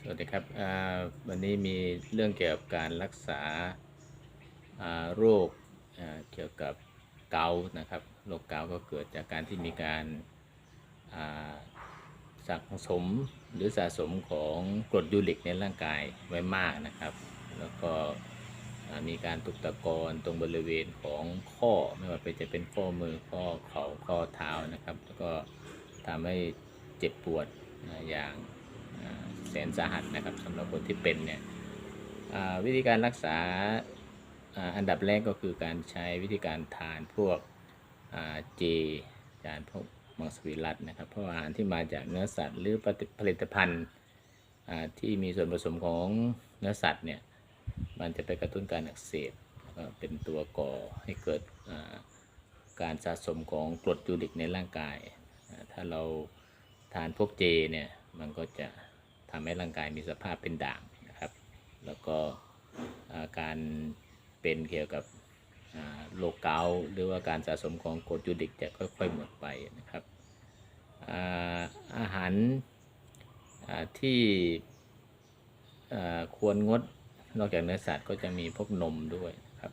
สวัสดีครับวันนี้มีเรื่องเกี่ยวกับการรักษาโรคเกี่ยวกับเกาต์นะครับโรคเกาต์ก็เกิดจากการที่มีการสะสมหรือสะสมของกรดยูริกในร่างกายไว้มากนะครับ แล้วก็มีการตุกตะกอนตรงบริเวณของข้อไม่ว่าจะเป็นข้อมือข้อเข่าข้อเท้านะครับ แล้วก็ทำให้เจ็บปวดอย่าง แสนสาหัสนะครับสำหรับคนที่เป็นเนี่ยวิธีการรักษาอันดับแรกก็คือการใช้วิธีการทานพวกเจทานพวกมังสวิรัตนะครับ เพราะอาหารที่มาจากเนื้อสัตว์หรือผลิตภัณฑ์ที่มีส่วนผสมของเนื้อสัตว์เนี่ยมันจะไปกระตุ้นการอักเสบเป็นตัวก่อให้เกิดการสะสมของกรดยูริกในร่างกาย ถ้าเราทานพวกเจเนี่ยมันก็จะ ทำให้ร่างกายมีสภาพเป็นด่างนะครับ แล้วก็อาการเป็นเกี่ยวกับโรคเกาต์หรือว่าการสะสมของกรดยูริกจะค่อยๆหมดไปนะครับอาอาหาราที่ควรงดนอกจากเนื้อสัตว์ก็จะมีพวกนมด้วยนะครับ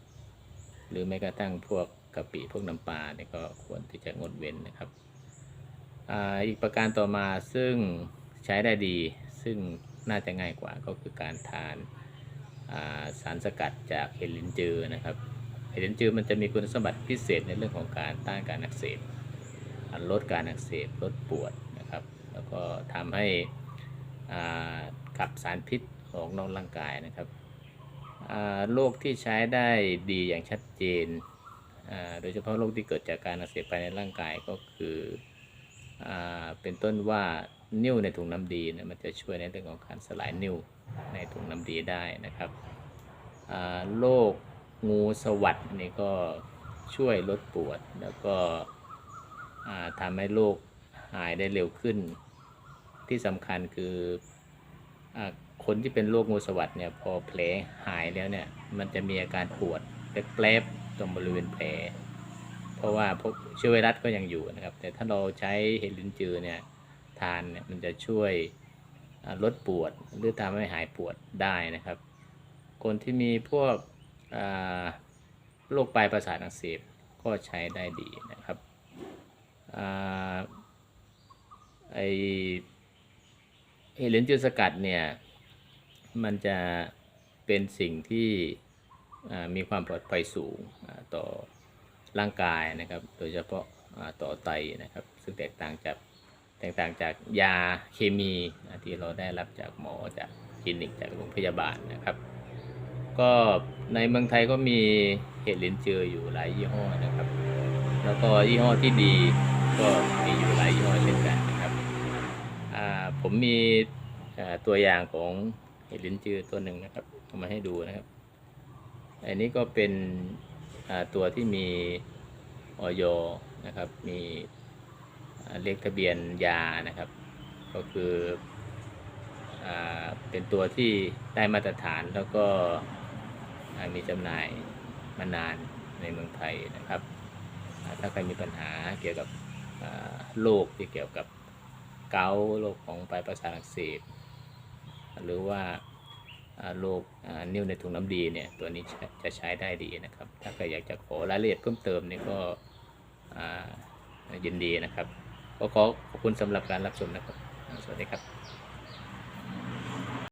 หรือแม้กระทั่งพวกกะปิพวกน้ำปลาเนี่ยก็ควรที่จะงดเว้นนะครับออีกประการต่อมาซึ่งใช้ได้ดี ซึ่งน่าจะง่ายกว่าก็คือการทานาสารสกัดจากเห็ดลินจือนะครับเห็ดลินจือมันจะมีคุณสมบัติพิเศษในเรื่องของการต้านการอักเสบลดการอักเสบลดปวดนะครับ แล้วก็ทำให้ขับสารพิษออกนอกร่างกายนะครับโรคที่ใช้ได้ดีอย่างชัดเจน โดยเฉพาะโรคที่เกิดจากการอักเสบภายในร่างกายก็คืออเป็นต้นว่า นิ่วในถุงน้ำดีเนี่ยมันจะช่วยในเรื่องของการสลายนิ่วในถุงน้ำดีได้นะครับโรคงูสวัสดนี่ก็ช่วยลดปวด แล้วก็อ่าทำให้โรคหายได้เร็วขึ้น ที่สำคัญคืออคนที่เป็นโรคงูสวัสดเนี่ยพอแผลหายแล้วเนี่ยมันจะมีอาการปวดแปลบๆตรงบริเวณแผล เพราะว่าพวกเชื้อไวรัสก็ยังอยู่นะครับ แต่ถ้าเราใช้เห็ดลิ้นจือเนี่ย ทานเนี่ยมันจะช่วยลดปวดหรือทำให้หายปวดได้นะครับ คนที่มีพวกโรคปลายประสาทอักเสบก็ใช้ได้ดีนะครับอไอเห็ดลิ้นจือสกัดเนี่ยมันจะเป็นสิ่งที่มีความปลอดภัยสูงต่อร่างกายนะครับ โดยเฉพาะต่อไตนะครับ ซึ่งแตกต่างจาก แตกต่างจากยาเคมีนะที่เราได้รับจากหมอจากคลินิกจากโรงพยาบาลนะครับ ก็ในเมืองไทยก็มีเห็ดลินเจืออยู่หลายยี่ห้อนะครับ แล้วก็ยี่ห้อที่ดีก็มีอยู่หลายยี่ห้อเช่นกันนะครับผมมีตัวอย่างของเห็ดลินจือตัวหนึ่งนะครับเอามาให้ดูนะครับ อันนี้ก็เป็นตัวที่มีออยนะครับมี เลขทะเบียนยานะครับ ก็คืออเป็นตัวที่ได้มาตรฐานแล้วก็มีจำหน่ายมานานในเมืองไทยนะครับ ถ้าใครมีปัญหาเกี่ยวกับโรคที่เกี่ยวกับเกาโรคของปลายประสาทอักเสบหรือว่าโรคนิ่วในถุงน้ำดีเนี่ยตัวนี้จะใช้ได้ดีนะครับ ถ้าใครอยากจะขอรายละเอียดเพิ่มเติมนี่ก็ยินดีนะครับ ก็ขอขอบคุณสำหรับการรับชมนะครับ สวัสดีครับ